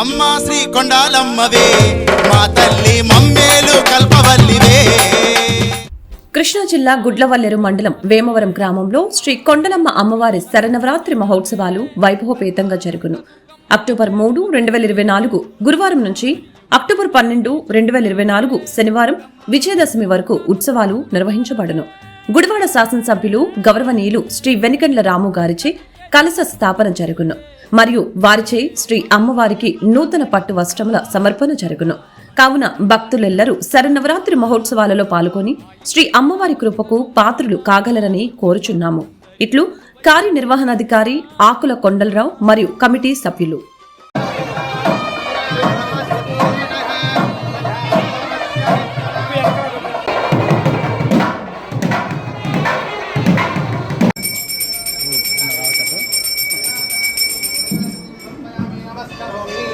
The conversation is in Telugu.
అమ్మా శ్రీ కొండాలమ్మవే మా తల్లి మమ్మేలు కల్పవల్లివే. కృష్ణా జిల్లా గుడ్లవల్లెరు మండలం వేమవరం గ్రామంలో శ్రీ కొండలమ్మ అమ్మవారి శరణవరాత్రి మహోత్సవాలు వైభవపేతంగా జరుగును. అక్టోబర్ మూడు రెండు వేల ఇరవై నాలుగు గురువారం నుంచి అక్టోబర్ పన్నెండు రెండు వేల ఇరవై నాలుగు శనివారం విజయదశమి వరకు ఉత్సవాలు నిర్వహించబడును. గుడివాడ శాసనసభ్యులు గౌరవనీయులు శ్రీ వెనికండ్ల రాము గారిచే కలశ స్థాపన జరుగును. మరియు వారిచే శ్రీ అమ్మవారికి నూతన పట్టు వస్త్రముల సమర్పణ జరుగును. కావున భక్తులెల్లరూ శరన్నవరాత్రి మహోత్సవాలలో పాల్గొని శ్రీ అమ్మవారి కృపకు పాత్రులు కాగలరని కోరుచున్నాము. ఇట్లు కార్యనిర్వహణాధికారి ఆకుల కొండలరావు మరియు కమిటీ సభ్యులు.